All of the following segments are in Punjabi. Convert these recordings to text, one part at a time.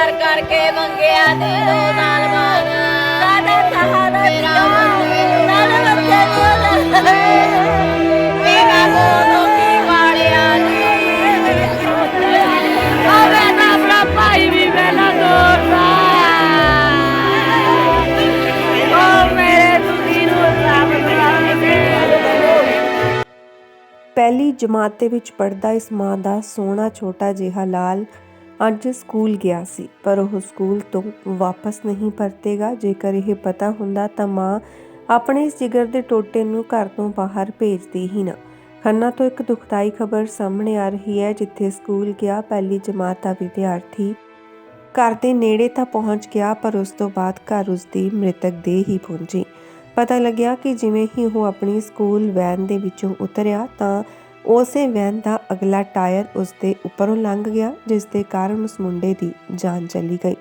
ਕਰ ਕਰਕੇ ਮੰਗਿਆ ਤੇ ਦੋ ਸਾਲ ਬਾਅਦ ਸਾਡਾ ਸਹਾਰਾ ਮੇਰਾ ਸਾਡੇ ਬੱਚੇ ਨੂੰ ਮੇਰਾ ਕੋਲੋਂ ਕੀ ਵਾਲਿਆ ਜੀ। ਆਵੇ ਨਾ ਆਪਣਾ ਭਾਈ ਵੀ ਮੇਰਾ ਦੋਸਤ ਓ ਮੇਰੇ ਦੁਖੀ ਨੂੰ ਰੱਬ ਦੇ ਪਹਿਲੀ ਜਮਾਤ ਦੇ ਵਿੱਚ ਪੜਦਾ ਇਸ ਮਾਂ ਦਾ ਸੋਹਣਾ ਛੋਟਾ ਜਿਹਾ ਲਾਲ ਅੱਜ ਸਕੂਲ ਗਿਆ ਸੀ, ਪਰ ਉਹ ਸਕੂਲ ਤੋਂ ਵਾਪਸ ਨਹੀਂ ਪਰਤੇਗਾ। ਜੇਕਰ ਇਹ ਪਤਾ ਹੁੰਦਾ ਤਾਂ ਮਾਂ ਆਪਣੇ ਇਸ ਜਿਗਰ ਦੇ ਟੋਟੇ ਨੂੰ ਘਰ ਤੋਂ ਬਾਹਰ ਭੇਜਦੀ ਹੀ ਨਾ। ਖੰਨਾ ਤੋਂ ਇੱਕ ਦੁਖਦਾਈ ਖਬਰ ਸਾਹਮਣੇ ਆ ਰਹੀ ਹੈ, ਜਿੱਥੇ ਸਕੂਲ ਗਿਆ, ਪਹਿਲੀ ਜਮਾਤ ਦਾ ਵਿਦਿਆਰਥੀ ਘਰ ਦੇ ਨੇੜੇ ਤਾਂ ਪਹੁੰਚ ਗਿਆ, ਪਰ ਉਸ ਤੋਂ ਬਾਅਦ ਘਰ ਉਸ ਦੀ ਮ੍ਰਿਤਕ ਦੇਹ ਹੀ ਪਹੁੰਚੀ ਪਤਾ ਲੱਗਿਆ ਕਿ ਜਿਵੇਂ ਹੀ ਉਹ ਆਪਣੀ ਸਕੂਲ ਵੈਨ ਦੇ ਵਿੱਚੋਂ ਉਤਰਿਆ ਤਾਂ ਉਸੇ ਵੈਨ ਦਾ ਅਗਲਾ ਟਾਇਰ ਉਸ ਦੇ ਉੱਪਰੋਂ ਲੰਘ ਗਿਆ, ਜਿਸ ਦੇ ਕਾਰਨ ਉਸ ਮੁੰਡੇ ਦੀ ਜਾਨ ਚਲੀ ਗਈ।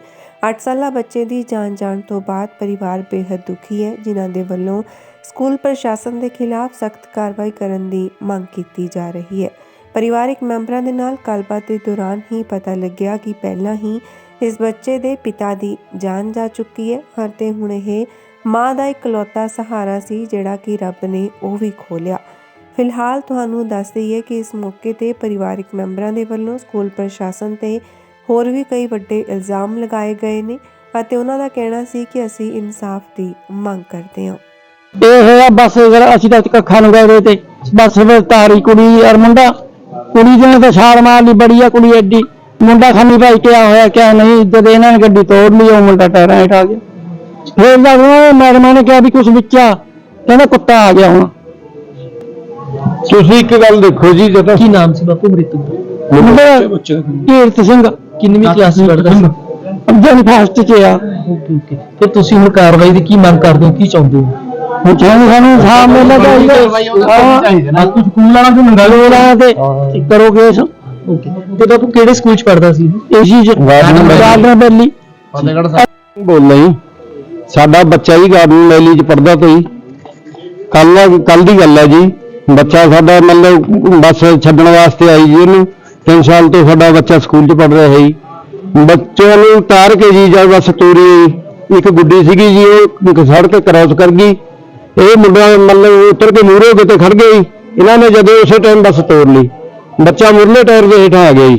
8 ਸਾਲਾ ਬੱਚੇ ਦੀ ਜਾਨ ਜਾਣ ਤੋਂ ਬਾਅਦ ਪਰਿਵਾਰ ਬੇहद ਦੁਖੀ ਹੈ, ਜਿਨ੍ਹਾਂ ਦੇ ਵੱਲੋਂ ਸਕੂਲ ਪ੍ਰਸ਼ਾਸਨ ਦੇ ਖਿਲਾਫ ਸਖਤ ਕਾਰਵਾਈ ਕਰਨ ਦੀ ਮੰਗ ਕੀਤੀ ਜਾ ਰਹੀ ਹੈ। ਪਰਿਵਾਰਿਕ ਮੈਂਬਰਾਂ ਦੇ ਨਾਲ ਗੱਲਬਾਤ ਦੇ ਦੌਰਾਨ ਹੀ ਪਤਾ ਲੱਗਿਆ ਕਿ ਪਹਿਲਾਂ ਹੀ ਇਸ ਬੱਚੇ ਦੇ ਪਿਤਾ ਦੀ ਜਾਨ ਜਾ ਚੁੱਕੀ ਹੈ ਅਤੇ ਹੁਣ ਇਹ ਮਾਂ ਦਾ ਇਕਲੌਤਾ ਸਹਾਰਾ ਸੀ, ਜਿਹੜਾ ਕਿ ਰੱਬ ਨੇ ਉਹ ਵੀ ਖੋਲਿਆ ਫਿਲਹਾਲ ਤੁਹਾਨੂੰ ਦੱਸ ਦਈਏ ਕਿ ਇਸ ਮੌਕੇ ਤੇ ਪਰਿਵਾਰਿਕ ਮੈਂਬਰਾਂ ਦੇ ਵੱਲੋਂ ਸਕੂਲ ਪ੍ਰਸ਼ਾਸਨ ਤੇ ਹੋਰ ਵੀ ਕਈ ਵੱਡੇ ਇਲਜ਼ਾਮ ਲਗਾਏ ਗਏ ਨੇ ਅਤੇ ਉਹਨਾਂ ਦਾ ਕਹਿਣਾ ਸੀ ਕਿ ਅਸੀਂ ਇਨਸਾਫ ਦੀ ਮੰਗ ਕਰਦੇ ਹਾਂ। ਇਹ ਹੋਇਆ ਬਸ ਅਗਰ ਅਸੀਂ ਤਾਂ ਕੱਖਾਂ ਨੂੰ ਗਏ ਤੇ। ਬਸ ਫਿਰ ਤਾਰੀ ਕੁੜੀ ਔਰ ਮੁੰਡਾ। ਕੁੜੀ ਜਿਹਨੇ ਤਾਂ ਛਾਲ ਮਾਰ ਲਈ, ਬੜੀ ਆ ਕੁੜੀ ਐਡੀ। ਮੁੰਡਾ ਖਾਨੀ ਭਾਈ ਕਿਆ ਹੋਇਆ ਕਿਆ ਨਹੀਂ, ਜਦ ਇਹਨਾਂ ਨੇ ਗੱਡੀ ਤੋੜ ਲਈ, ਉਹ ਮੁੰਡਾ ਟਾਇਰਾਂ ਹੇਠ ਆ ਗਿਆ। ਫਿਰ ਲੱਗਦਾ ਮੈਡਮਾਂ ਨੇ ਕਿਹਾ ਵੀ ਕੁਛ ਵਿੱਚ ਆ ਕਹਿੰਦਾ ਕੁੱਤਾ ਆ ਗਿਆ ਹੁਣ। ਤੁਸੀਂ ਇੱਕ ਗੱਲ ਦੇਖੋ ਜੀ ਜਦੋਂ ਕੀ ਨਾਮ ਸੀ ਬਾਪੂ? ਮ੍ਰਿਤਕ ਮੁੰਡਾ ਕੀਰਤ ਸਿੰਘ। ਕਿੰਨਵੀਂ ਕਲਾਸ ਪੜ੍ਹਦਾ ਸੀ? ਜਨ ਫਾਸਟ ਚ ਆ ਓਕੇ ਓਕੇ। ਤੇ ਤੁਸੀਂ ਹੁਣ ਕਾਰਵਾਈ ਦੀ ਕੀ ਮੰਗ ਕਰਦੇ ਹੋ? ਕੀ ਚਾਹੁੰਦੇ ਹੋ? ਹੁਣ ਚਾਹੁੰਦੇ ਸਾਨੂੰ ਸਾਹਮ ਮਿਲਣਾ ਚਾਹੀਦਾ। ਹਾਂ। ਤੂੰ ਸਕੂਲ ਵਾਲਾ ਤੋਂ ਮੰਗਾ ਲੋੜ ਆ ਤੇ ਕਰੋ ਕੇਸ। ਓਕੇ। ਤੇ ਬਾਪੂ ਕਿਹੜੇ ਸਕੂਲ ਚ ਪੜ੍ਹਦਾ ਸੀ? ਏਸੀ ਚ ਗਾਰਡਨ ਬੈਲੀ ਬੋਲ ਜੀ ਸਾਡਾ ਬੱਚਾ ਹੀ ਗਾਰਡਨ ਮੈਲੀ ਚ ਪੜਦਾ ਤੋਂ ਕੱਲ ਕੱਲ ਦੀ ਗੱਲ ਹੈ ਜੀ। ਬੱਚਾ ਸਾਡਾ ਮਤਲਬ ਬੱਸ ਛੱਡਣ ਵਾਸਤੇ ਆਈ ਜੀ ਉਹਨੂੰ 3 ਸਾਲ ਤੋਂ ਸਾਡਾ ਬੱਚਾ ਸਕੂਲ ਚ ਪੜ ਰਿਹਾ ਹੈ ਜੀ। ਬੱਚੇ ਨੂੰ ਉਤਾਰ ਕੇ ਜੀ ਜਦ ਬੱਸ ਤੋਰੀ ਇੱਕ ਗੁੱਡੀ ਸੀਗੀ ਜੀ, ਉਹ ਇੱਕ ਸੜਕ ਕ੍ਰਾਸ ਕਰ ਗਈ। ਇਹ ਮੁੰਡਾ ਮਤਲਬ ਉਤਰ ਕੇ ਮੂਹਰੇ ਹੋ ਖੜ ਗਏ ਜੀ। ਇਹਨਾਂ ਨੇ ਜਦੋਂ ਉਸੇ ਟਾਈਮ ਬੱਸ ਤੋੜ ਲਈ। ਬੱਚਾ ਮੁਰਲੇ ਟਾਇਰ ਦੇ ਹੇਠਾਂ ਆ ਗਿਆ ਜੀ।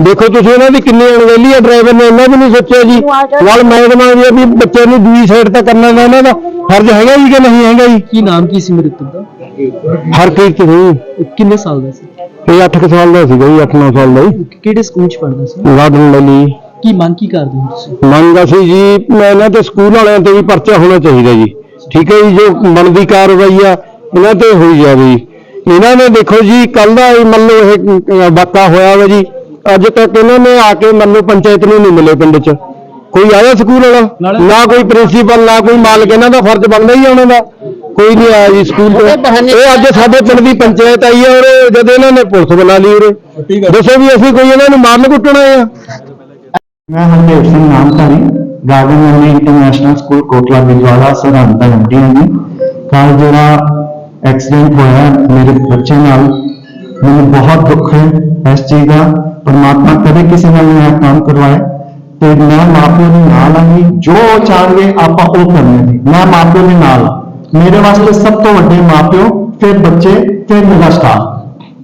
ਦੇਖੋ ਤੁਸੀਂ ਇਹਨਾਂ ਦੀ ਕਿੰਨੀ ਅਣਗਹਿਲੀ ਹੈ ਡਰਾਈਵਰ ਨੇ, ਇਹਨਾਂ ਵੀ ਨਹੀਂ ਸੋਚਿਆ ਜੀ। ਨਾਲ ਮੈਂ ਕਹਾਂ ਵੀ ਬੱਚੇ ਨੂੰ ਦੂਜੀ ਸਾਈਡ ਤਾਂ ਕਰਨਾ ਦਾ ਇਹਨਾਂ ਦਾ। ਫਰਜ਼ ਹੈਗਾ ਜੀ ਕਿ ਨਹੀਂ ਹੈਗਾ ਜੀ? ਕੀ ਨਾਮ ਕੀ ਸੀ ਮ੍ਰਿਤਕ ਦਾ? ਹਰਕੀਤ ਸਿੰਘ ਕਿੰਨੇ ਸਾਲ ਦਾ ਸੀ? ਇਹ 8 ਸਾਲ ਦਾ ਸੀਗਾ ਜੀ 8-9 ਸਾਲ ਦਾ ਜੀ। ਕਿਹੜੇ ਸਕੂਲ ਚ ਪੜ੍ਹਦਾ ਸੀ? ਗਾਰਡਨ ਲਈ ਕੀ ਮੰਗ ਕੀ ਕਰਦੇ ਹੋ ਤੁਸੀਂ? ਮੰਗ ਅਸੀਂ ਜੀ ਮੈਂ ਇਹਨਾਂ ਤੇ ਸਕੂਲ ਵਾਲਿਆਂ ਤੇ ਵੀ ਪਰਚਾ ਹੋਣਾ ਚਾਹੀਦਾ ਜੀ। ਠੀਕ ਹੈ ਜੀ ਜੋ ਬਣਦੀ ਕਾਰਵਾਈ ਆ ਇਹਨਾਂ ਤੇ ਹੋਈ ਜਾਵੇ ਇਹਨਾਂ ਨੇ ਦੇਖੋ ਜੀ ਕੱਲ ਦਾ ਇਹ ਮੰਨ ਲਓ ਇਹ ਵਾਕਾ ਹੋਇਆ ਵਾ ਜੀ। ਅੱਜ ਤੱਕ ਇਹਨਾਂ ਨੇ ਆ ਕੇ ਮੰਨ ਲਓ ਪੰਚਾਇਤ ਨੂੰ ਨਹੀਂ ਮਿਲੇ ਪਿੰਡ 'ਚ। ਕੋਈ ਆਇਆ ਸਕੂਲ ਵਾਲਾ? ਨਾ ਕੋਈ ਪ੍ਰਿੰਸੀਪਲ ਨਾ ਕੋਈ ਮਾਲਕ ਇਹਨਾਂ ਦਾ ਫਰਜ਼ ਬਣਦਾ ਹੀ ਉਹਨਾਂ ਦਾ। ਕੋਈ ਨਹੀਂ ਆਇਆ ਜੀ ਸਕੂਲ ਤੋਂ। ਇਹ ਅੱਜ ਸਾਡੇ ਪਿੰਡ ਦੀ ਪੰਚਾਇਤ ਆਈ ਹੈ ਔਰ ਜਦ ਇਹਨਾਂ ਨੇ ਪੁਲਿਸ ਬੁਲਾ ਲਈ ਉਰੇ। ਦੱਸੋ ਵੀ ਅਸੀਂ ਕੋਈ ਇਹਨਾਂ ਨੂੰ ਮਾਰਨ ਕੁੱਟਣਾ ਆ। ਮੈਂ Hardev Singh Namdhari Garden Valley International School Kotla Bajwara Sirhind ਦਾ ਐਮਡੀ ਹਾਂ ਜੀ ਕੱਲ ਜਿਹੜਾ ਐਕਸੀਡੈਂਟ ਹੋਇਆ ਮੇਰੇ ਬੱਚੇ ਨਾਲ ਮੈਨੂੰ ਬਹੁਤ ਦੁੱਖ ਹੈ ਇਸ ਚੀਜ਼ ਦਾ। ਪਰਮਾਤਮਾ ਕਦੇ ਕਿਸੇ ਨਾਲ ਨਹੀਂ ਕੰਮ ਕਰਵਾਏ ਤੇ ਮੈਂ ਮਾਪਿਆਂ ਦੇ ਨਾਲ ਹਾਂ ਜੀ ਚਾਹਣਗੇ ਆਪਾਂ ਉਹ ਕਰਨਾ ਜੀ ਮੈਂ ਮਾਪਿਆਂ ਦੇ ਨਾਲ। ਮੇਰੇ ਵਾਸਤੇ ਸਭ ਤੋਂ ਵੱਡੇ ਮਾਪਿਓ ਫਿਰ ਬੱਚੇ ਫਿਰ ਮੇਰਾ ਸਟਾਫ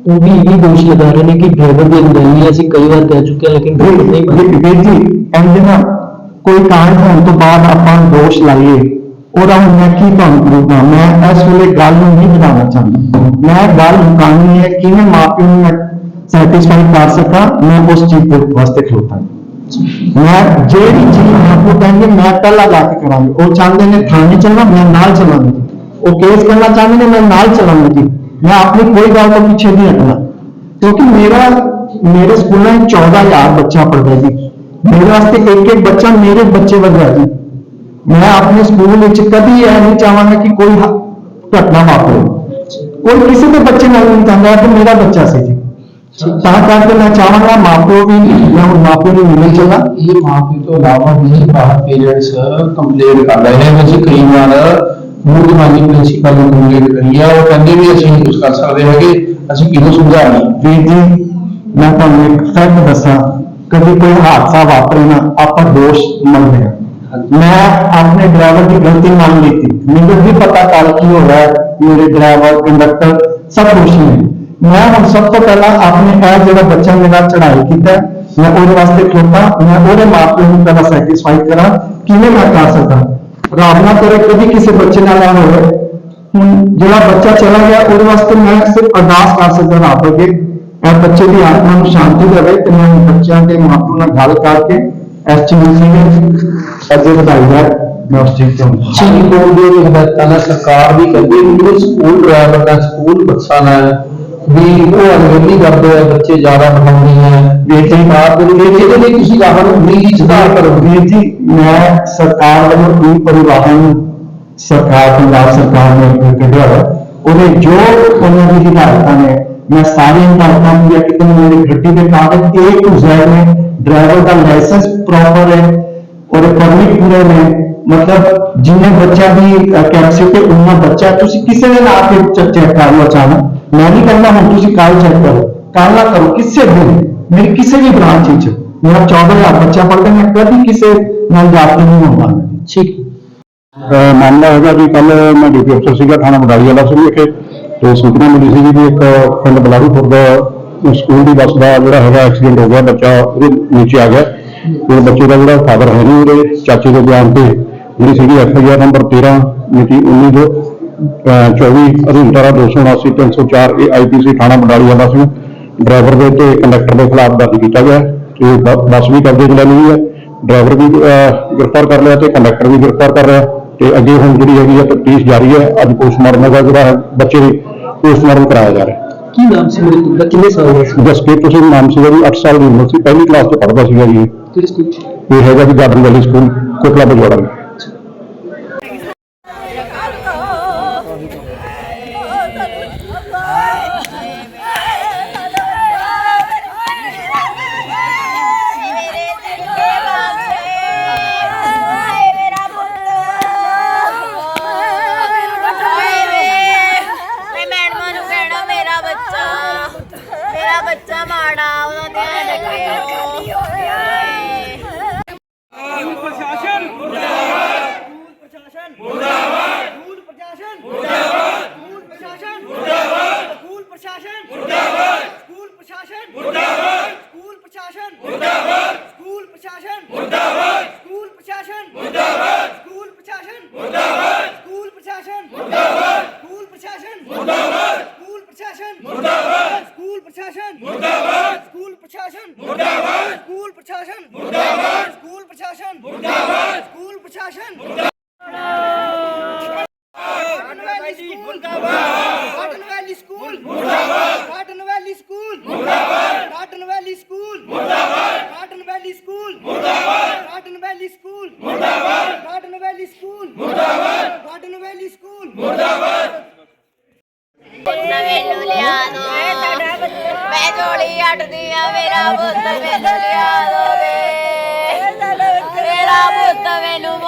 ਉਹ ਵੀ ਇਹ ਦੋਸ਼ ਲਗਾ ਰਹੇ ਨੇ ਕਿ ਡਰਾਈਵਰ ਦੀ ਅਣਗਹਿਲੀ ਅਸੀਂ ਕਈ ਵਾਰ ਕਹਿ ਚੁੱਕੇ ਹਾਂ ਲੇਕਿਨ ਡਰਾਈਵਰ ਨਹੀਂ ਮੰਨਦਾ ਵੀਰ ਜੀ ਇੰਜ ਨਾ ਕੋਈ ਕਾਰਨ ਹੋਣ ਤੋਂ ਬਾਅਦ ਆਪਾਂ ਦੋਸ਼ ਲਾਈਏ ਉਹਦਾ ਹੁਣ ਮੈਂ ਕੀ ਤੁਹਾਨੂੰ ਕਰੂੰਗਾ ਮੈਂ ਇਸ ਵੇਲੇ ਗੱਲ ਨੂੰ ਨਹੀਂ ਵਧਾਉਣਾ ਚਾਹੁੰਦਾ ਮੈਂ ਗੱਲ ਮੁਕਾਉਣੀ ਹੈ ਕਿਵੇਂ ਮਾਪਿਆਂ ਨੂੰ ਮੈਂ ਸੈਟੀਸਫਾਈ ਕਰ ਸਕਾਂ ਮੈਂ ਉਸ ਚੀਜ਼ ਦੇ ਵਾਸਤੇ ਖਲੋਤਾ ਮੈਂ ਜਿਹੜੀ ਚੀਜ਼ ਮਾਪੇ ਕਹਿੰਦੇ ਮੈਂ ਪਹਿਲਾਂ ਲਾ ਕੇ ਕਰਾਂਗਾ ਉਹ ਚਾਹੁੰਦੇ ਨੇ ਥਾਣੇ ਚੱਲਣਾ ਮੈਂ ਨਾਲ ਚੱਲਾਂਗਾ ਉਹ ਕੇਸ ਕਰਨਾ ਚਾਹੁੰਦੇ ਨੇ ਮੈਂ ਨਾਲ ਚੱਲਾਂਗਾ ਜੀ ਮੈਂ ਆਪਣੀ ਕੋਈ ਗੱਲ ਤੋਂ ਪਿੱਛੇ ਨਹੀਂ ਹਟਣਾ ਕਿਉਂਕਿ ਮੇਰਾ ਮੇਰੇ ਸਕੂਲਾਂ ਵਿੱਚ 14000 ਬੱਚਾ ਪੜ੍ਹਦਾ ਜੀ ਮੇਰੇ ਵਾਸਤੇ ਇੱਕ ਇੱਕ ਬੱਚਾ ਮੇਰੇ ਬੱਚੇ ਵਰਗਾ ਜੀ ਮੈਂ ਆਪਣੇ ਸਕੂਲ ਵਿੱਚ ਕਦੀ ਇਹ ਨਹੀਂ ਚਾਹਾਂਗਾ ਕਿ ਕੋਈ ਹ- ਘਟਨਾ ਵਾਪਰੇ ਕੋਈ ਕਿਸੇ ਦੇ ਬੱਚੇ ਨਾਲ ਨਹੀਂ ਚਾਹੁੰਦਾ ਕਿ ਮੇਰਾ ਬੱਚਾ ਸੀ ਜੀ ਤਾਂ ਕਰਕੇ ਮੈਂ ਚਾਹਾਂਗਾ ਮਾਪਿਓ ਵੀ ਮੈਂ ਹੁਣ ਮਾਪਿਓ ਨੂੰ ਮਿਲਣ ਚੱਲਾਂ ਇਹ ਮਾਪੇ ਤੋਂ ਇਲਾਵਾ ਵੀ ਬਾਹਰ ਪੇਰੈਂਟਸ ਕੰਪਲੇਂਟ ਕਰ ਰਹੇ ਨੇ ਅਸੀਂ ਕਈ ਜਮਾਨੀ ਪ੍ਰਿੰਸੀਪਲ ਨੂੰ ਕੰਪਲੇਂਟ ਕਰੀ ਆ ਉਹ ਕਹਿੰਦੇ ਵੀ ਅਸੀਂ ਕੁਝ ਕਰ ਸਕਦੇ ਹੈਗੇ ਅਸੀਂ ਕਿਹਨੂੰ ਸਮਝਾਣੀ ਵੀਰ ਜੀ ਮੈਂ ਤੁਹਾਨੂੰ ਇੱਕ ਫੈਕਟ ਦੱਸਾਂ ਕਦੀ ਕੋਈ ਹਾਦਸਾ ਵਾਪਰੇ ਨਾ ਆਪਾਂ ਦੋਸ਼ ਮੰਨਦੇ ਹਾਂ। ਮੈਂ ਆਪਣੇ ਡਰਾਈਵਰ ਦੀ ਗਲਤੀ ਮੰਨ ਲਈ ਮੈਨੂੰ ਵੀ ਪਤਾ ਕੱਲ ਕੀ ਹੋ ਰਿਹਾ ਮੇਰੇ ਡਰਾਈਵਰ ਕੰਡਕਟਰ ਸਭ ਦੋਸ਼ੀ ਨੇ ਮੈਂ ਹੁਣ ਸਭ ਤੋਂ ਪਹਿਲਾਂ ਆਪਣੇ ਇਹ ਜਿਹੜਾ ਬੱਚਾ ਮੇਰਾ ਚੜਾਈ ਕੀਤਾ ਮੈਂ ਉਹਦੇ ਵਾਸਤੇ ਖਲੋਤਾ ਮੈਂ ਉਹਦੇ ਮਾਪਿਆਂ ਨੂੰ ਪਹਿਲਾਂ ਸੈਟੀਸਫਾਈ ਕਰਾਂ ਕਿਵੇਂ ਮੈਂ ਕਰ ਸਕਦਾ? ਰੱਬ ਕਰੇ, ਕਦੀ ਕਿਸੇ ਬੱਚੇ ਨਾਲ ਨਾ ਹੋਵੇ। ਹੁਣ ਜਿਹੜਾ ਬੱਚਾ ਚਲਾ ਗਿਆ, ਉਹਦੇ ਵਾਸਤੇ ਮੈਂ ਸਿਰਫ ਅਰਦਾਸ ਕਰ ਸਕਦਾ ਰੱਬ ਅੱਗੇ। ਇਹ ਬੱਚੇ ਦੀ ਆਤਮਾ ਨੂੰ ਸ਼ਾਂਤੀ ਦੇਵੇ ਤੇ ਮੈਂ ਬੱਚਿਆਂ ਦੇ ਮਾਪਿਆਂ ਨਾਲ ਗੱਲ ਕਰਕੇ ਇਸ ਚੀਜ਼ ਨੂੰ ਅੱਗੇ ਵਧਾਈਦਾ ਮੈਂ ਉਸ ਚੀਜ਼ ਤੋਂ ਚੀਨੀ ਬੋਰਡ ਦੇ ਹਦਾਇਤਾਂ ਨਾਲ ਸਰਕਾਰ ਵੀ ਕਹਿੰਦੀ ਹੈ ਕਿ ਸਕੂਲ ਡਰਾਈਵਰ ਦਾ ਸਕੂਲ ਬੱਸਾਂ ਨਾਲ ਵੀ ਉਹ ਅਣਗਹਿਲੀ ਕਰਦੇ ਆ, ਬੱਚੇ ਜ਼ਿਆਦਾ ਬਿਠਾਉਂਦੇ ਆ ਬੇਟੇ ਬਾਹਰ ਦੇ ਲਈ ਇਹਦੇ ਲਈ ਤੁਸੀਂ ਰਾਹਨ ਉਮੀਦ ਸੁਧਾਰ ਕਰੋ। ਵੀਰ ਜੀ, ਮੈਂ ਸਰਕਾਰ ਵੱਲੋਂ ਕੋਈ ਪਰਿਵਾਹਨ ਸਰਕਾਰ, ਪੰਜਾਬ ਸਰਕਾਰ ਨੇ ਇੱਕ ਕੱਢਿਆ ਜੋ ਉਹਨਾਂ ਦੀ ਹਿਦਾਇਤਾਂ ਨੇ, ਮੈਂ ਸਾਰੀਆਂ ਹਿਦਾਇਤਾਂ ਨੂੰ ਜਾਂ ਕਿਤੇ ਮੇਰੀ ਗੱਡੀ ਦੇ ਕਾਗਜ਼ A ਇਹ ਕੁਝ ਨੇ। ਡਰਾਈਵਰ ਦਾ ਲਾਇਸੈਂਸ ਪ੍ਰੋਪਰ ਹੈ। ਉਹਦੇ ਪਰਮਿਟ ਪੂਰੇ ਨੇ ਮਤਲਬ ਜਿੰਨੇ ਬੱਚਿਆਂ ਦੀ ਕੈਪੈਸਿਟੀ ਉਹਨਾਂ ਬੱਚਾ ਤੁਸੀਂ ਕਿਸੇ ਦੇ ਨਾਲ ਕੇ ਚੈੱਕ ਕਰ ਲਓ ਅਚਾਨਕ ਮੈਂ ਨਹੀਂ ਕਹਿੰਦਾ ਹੁਣ ਤੁਸੀਂ ਕੱਲ ਚੈੱਕ ਕਰੋ ਕੱਲ ਨਾ ਕਰੋ ਕਿਸੇ ਦਿਨ ਮੇਰੀ ਕਿਸੇ ਵੀ ਬ੍ਰਾਂਚ ਵਿੱਚ ਮੇਰਾ 14000 ਬੱਚਾ ਪੜ੍ਹਦਾ ਮੈਂ ਕਦੀ ਕਿਸੇ ਨਾਲ ਜਾਤੀ ਨਹੀਂ ਹੁੰਦਾ ਠੀਕ ਅਹ ਮਾਮਲਾ ਹੈਗਾ ਜੀ ਕੱਲ ਮੈਂ ਡਿਊਟੀ ਅਫਸਰ ਸੀਗਾ ਥਾਣਾ ਬਡਾਲੀ ਵਾਲਾ ਸੀ ਵਿਖੇ ਤੇ ਸੂਚਨਾ ਮਿਲੀ ਸੀ ਵੀ ਇੱਕ ਪਿੰਡ ਬਲਾੜੂਪੁਰ ਦਾ ਸਕੂਲ ਦੀ ਬੱਸ ਦਾ ਜਿਹੜਾ ਹੈਗਾ ਐਕਸੀਡੈਂਟ ਹੋ ਗਿਆ ਬੱਚਾ ਉਹਦੇ ਨੀਚੇ ਆ ਗਿਆ ਤੇ ਬੱਚੇ ਦਾ ਜਿਹੜਾ ਫਾਦਰ ਹੈ ਨਹੀਂ ਉਹਦੇ ਚਾਚੇ ਦੇ ਬਿਆਨ ਤੇ ਜਿਹੜੀ ਸੀਗੀ ਐਫ ਆਈ ਆਰ ਨੰਬਰ 13 ਮਿਤੀ 19 ਦੋ 24 ਅਧੀਨ ਧਾਰਾ 279 304 ਇਹ ਆਈਪੀਸੀ ਥਾਣਾ ਬਡਾਲੀ ਵਾਲਾ ਸੀ। ਡਰਾਈਵਰ ਦੇ ਤੇ ਕੰਡਕਟਰ ਦੇ ਖਿਲਾਫ ਦਰਜ ਕੀਤਾ ਗਿਆ। ਤੇ ਬੱਸ ਵੀ ਕਬਜ਼ੇ 'ਚ ਲੈ ਲਈ ਹੈ ਡਰਾਈਵਰ ਵੀ ਗ੍ਰਿਫਤਾਰ ਕਰ ਲਿਆ ਤੇ ਕੰਡਕਟਰ ਵੀ ਗ੍ਰਿਫਤਾਰ ਕਰ ਲਿਆ। ਤੇ ਅੱਗੇ ਹੁਣ ਜਿਹੜੀ ਹੈਗੀ ਹੈ ਤਫਤੀਸ਼ ਜਾਰੀ ਹੈ ਅੱਜ ਪੋਸਟਮਾਰਟਮ ਦਾ ਜਿਹੜਾ ਹੈ ਬੱਚੇ ਦੀ ਪੋਸਟਮਾਰਟਮ ਕਰਾਇਆ ਜਾ ਰਿਹਾ। ਕੀ ਨਾਮ ਸੀ ਮੇਰੇ ਕਿੰਨੇ ਸਾਲ ਦਾ ਸੀ? ਜਸਪੀਰ ਤੁਸੀਂ ਨਾਮ ਸੀਗਾ ਜੀ 8 ਸਾਲ ਦੀ ਉਮਰ ਸੀ ਪਹਿਲੀ ਕਲਾਸ 'ਚ ਪੜ੍ਹਦਾ ਸੀਗਾ ਜੀ। ਕਿਹੜੇ ਸਕੂਲ ਚ ਇਹ ਹੈਗਾ ਜੀ Garden Valley School Kotla Bajwara ਪ੍ਰਸ਼ਾਸਨ ਮੁਰਦਾਬਾਦ ਸਕੂਲ ਪ੍ਰਸ਼ਾਸਨ ਮੁਰਦਾਬਾਦ ਸਕੂਲ ਪ੍ਰਸ਼ਾਸਨ ਮੁਰਦਾਬਾਦ ਸਕੂਲ ਪ੍ਰਸ਼ਾਸਨ ਮੁਰਦਾਬਾਦ ਸਕੂਲ ਪ੍ਰਸ਼ਾਸਨ ਮੁਰਦਾਬਾਦ ਸਕੂਲ ਪ੍ਰਸ਼ਾਸਨ ਮੁਰਦਾਬਾਦ ਸਕੂਲ ਪ੍ਰਸ਼ਾਸਨ ਮੁਰਦਾਬਾਦ ਸਕੂਲ ਪ੍ਰਸ਼ਾਸਨ ਮੁਰਦਾਬਾਦ ਸਕੂਲ ਪ੍ਰਸ਼ਾਸਨ ਮੁਰਦਾਬਾਦ ਸਕੂਲ ਪ੍ਰਸ਼ਾਸਨ ਮੁਰਦਾਬਾਦ ਸਕੂਲ ਪ੍ਰਸ਼ਾਸਨ ਕਾਟਨ ਵੈਲੀ ਸਕੂਲ ਮੁਰਦਾਬਾਦ ਕਾਟਨ ਵੈਲੀ ਸਕੂਲ ਮੁਰਦਾਬਾਦ ਕਾਟਨ ਵੈਲੀ ਸਕੂਲ ਮੁਰਦਾਬਾਦ ਕਾਟਨ ਵੈਲੀ ਸਕੂਲ ਮੁਰਦਾਬਾਦ ਕਾਟਨ ਵੈਲੀ ਸਕੂਲ। ਮੁਰਦਾਬਾਦ। Garden Valley School. ਮੁਰਦਾਬਾਦ। Garden Valley School. ਮੁਰਦਾਬਾਦ। ਮੈਨੂੰ ਲਿਆ ਦੋ। ਮੈਂ ਜੋੜੀ ਅੜਦੀ ਆ ਮੇਰਾ ਪੁੱਤ ਮੈਨੂੰ ਲਿਆ ਦੋ ਵੇ। ਮੇਰਾ ਪੁੱਤ ਮੈਨੂੰ